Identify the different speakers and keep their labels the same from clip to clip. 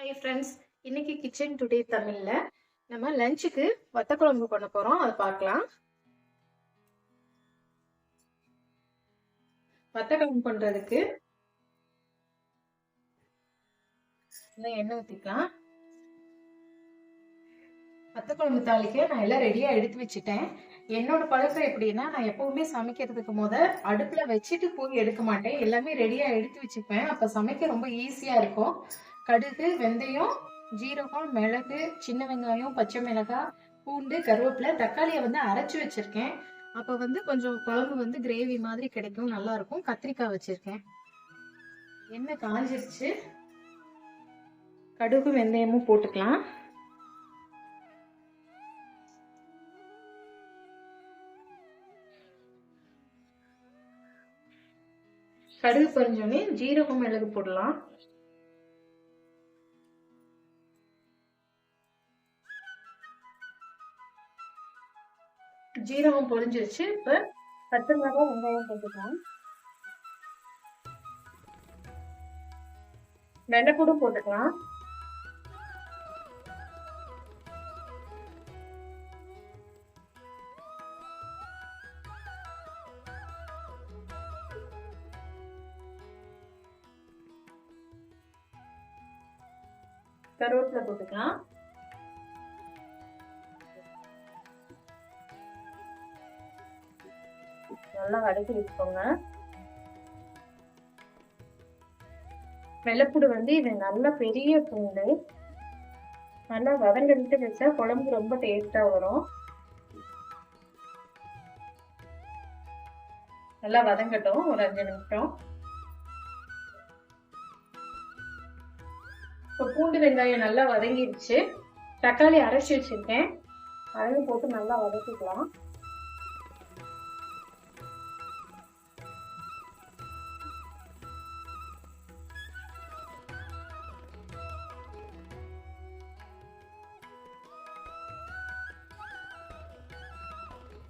Speaker 1: Hi friends இன்னைக்கு kitchen today தமிழ்ல நம்ம லஞ்சுக்கு வத்த குழம்பு பண்ண போறோம். அதை பார்க்கலாம். வத்த குழம்பு பண்ணுறதுக்கு இன்னும் எண்ணெய் ஊற்றிக்கலாம் வத்த குழம்பு தாளிக்க நான் எல்லாம் ரெடியாக எடுத்து வச்சுட்டேன். என்னோட பழக்கம் எப்படின்னா நான் எப்பவுமே சமைக்கிறதுக்கு முத அடுப்புல வச்சுட்டு போய் எடுக்க மாட்டேன். எல்லாமே ரெடியா எடுத்து வச்சுப்பேன். அப்ப சமைக்க ரொம்ப ஈஸியா இருக்கும். கடுகு வெந்தயம் ஜீரகம் மிளகு சின்ன வெங்காயம் பச்சை மிளகாய் பூண்டு கருவேப்பிலை தக்காளியை வந்து அரைச்சி வச்சிருக்கேன். அப்போ வந்து கொஞ்சம் குழம்பு வந்து கிரேவி மாதிரி கிடைக்கும் நல்லா இருக்கும். கத்திரிக்காய் வச்சிருக்கேன். எண்ணெய் காஞ்சிருச்சு. கடுகு வெந்தயமும் போட்டுக்கலாம். கடுகு பொரிஞ்சோடனே ஜீரகம் மிளகு போடலாம். ஜீரகம் பொரிஞ்சிருச்சு. இப்ப பச்சை மிளகாய் வெங்காயம் போட்டுக்கலாம். வெள்ளைப்பூடு போட்டுக்கலாம். கருவேப்பிலை போட்டுக்கலாம். நல்லா வதக்கி வச்சுக்கோங்க வெள்ளைப்பூடு வந்து இது நல்ல பெரிய பூண்டு நல்லா வதங்கிட்டு வச்சா குழம்பு ரொம்ப டேஸ்டா வரும். நல்லா வதங்கட்டும் ஒரு அஞ்சு நிமிஷம். இப்போ பூண்டு வெங்காயம் நல்லா வதங்கிடுச்சு. தக்காளி அரைச்சி வச்சிருக்கேன். அதையும் போட்டு நல்லா வதக்கிக்கலாம்.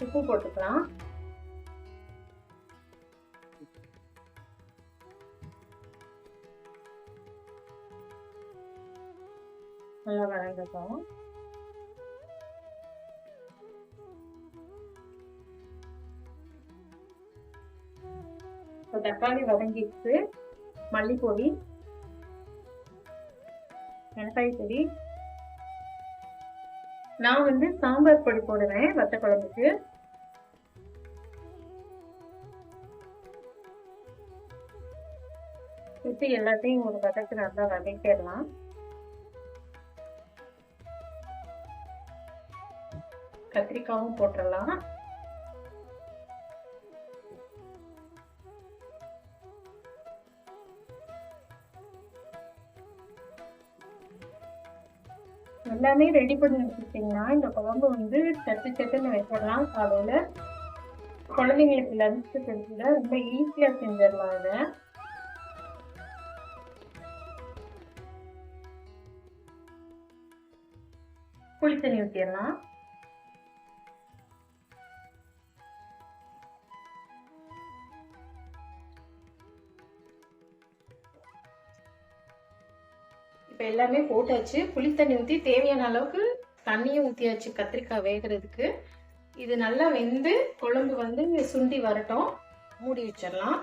Speaker 1: உப்பு போட்டுக்கலாம். நல்லா வதங்கட்டும். தக்காளி வதங்கிடுச்சு. மல்லிப்பொடி மிளகாய் பொடி நான் வந்து சாம்பார் பொடி போடுவேன் வத்த குழம்புக்கு. வச்சு எல்லாத்தையும் ஒரு வதக்கு நல்லா வதக்கிடலாம். கத்திரிக்காவும் போட்டுடலாம். எல்லாமே ரெடி பண்ணி வச்சுட்டிங்கன்னா இந்த குழம்பு வந்து சட்டு சட்டுன்னு வைக்கலாம் காலையில் குழந்தைங்களுக்கு லஞ்ச் செஞ்சுல ரொம்ப ஈஸியாக செஞ்சிடலாம் அதை புளி தண்ணி ஊற்றிடலாம் இப்போ எல்லாமே போட்டாச்சு. புளி தண்ணி ஊற்றி தேவையான அளவுக்கு தண்ணியும் ஊற்றியாச்சு கத்திரிக்காய் வேகிறதுக்கு. இது நல்லா வெந்து குழம்பு வந்து சுண்டி வரட்டும். மூடி வச்சிடலாம்.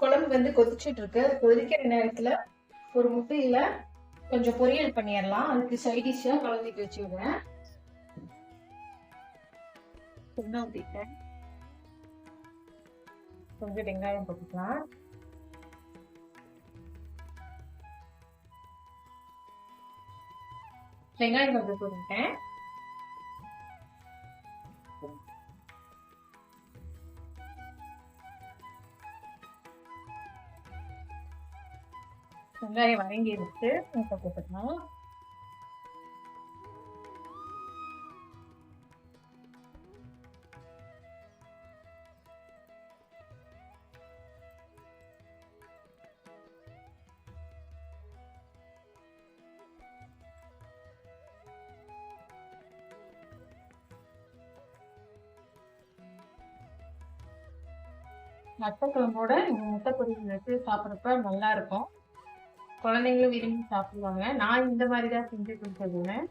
Speaker 1: குழம்பு வந்து கொதிச்சுட்டு இருக்கு. அது கொதிக்கிற நேரத்தில் ஒரு முட்டையில் கொஞ்சம் பொரியல் பண்ணிடலாம். அதுக்கு சைடிஷாக குழந்தைக்கு வச்சுடுவேன் ஊற்றிட்டேன் கொஞ்சம் வெங்காயம் போட்டுக்கலாம். வெங்காயம் கொஞ்சம் போட்டுட்டேன் வெங்காயம் வதங்கி எடுத்து போட்டுக்கலாம். வத்த இந்த முட்டை பொரியல் வச்சு சாப்பிட்றப்ப நல்லா இருக்கும். குழந்தைங்களும் விரும்பி சாப்பிடுவாங்க. நான் இந்த மாதிரி தான் செஞ்சு கொடுத்துருவேன்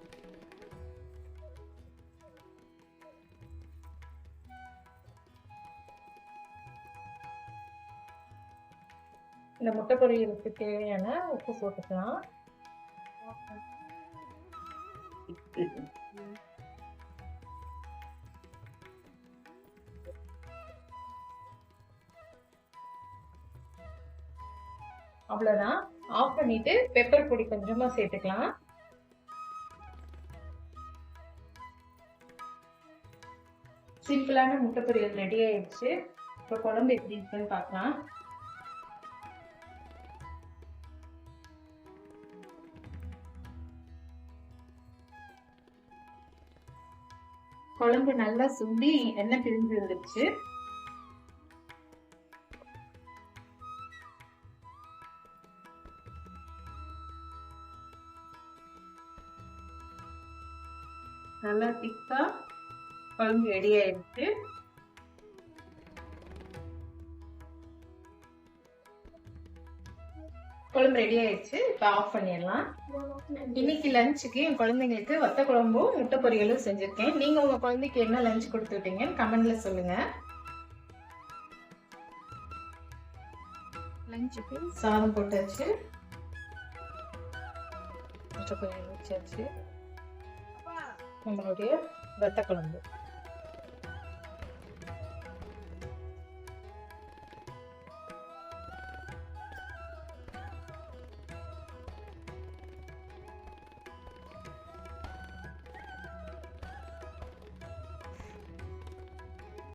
Speaker 1: இந்த முட்டை பொரியலுக்கு தேவையான உப்பு போட்டுக்கலாம். அவ்வளோதான் ஆஃப் பண்ணிட்டு பெப்பர் பொடி கொஞ்சமா சேர்த்துக்கலாம். சிம்பிளான முட்டை பொரியல் ரெடி ஆயிடுச்சு. இப்போ குழம்பு எப்படி இருக்குன்னு பார்க்கலாம். குழம்பு நல்லா சுண்டி எண்ணெய் பிரிஞ்சு வந்துருச்சு. நல்லா திக்கா குழம்பு ரெடி ஆயிடுச்சு. குழம்பு ரெடி ஆயிடுச்சு. இப்போ ஆஃப் பண்ணிடலாம். இன்னைக்கு லஞ்சுக்கு என் குழந்தைங்களுக்கு வத்த குழம்பும் முட்டை பொரியலும் செஞ்சிருக்கேன். நீங்க உங்க குழந்தைக்கு என்ன லஞ்ச் கொடுத்து விட்டீங்கன்னு கமெண்ட்ல சொல்லுங்க. லஞ்சுக்கு சாதம் போட்டாச்சு. முட்டை பொரியல் வச்சாச்சு. நம்மளுடைய வத்த குழம்பு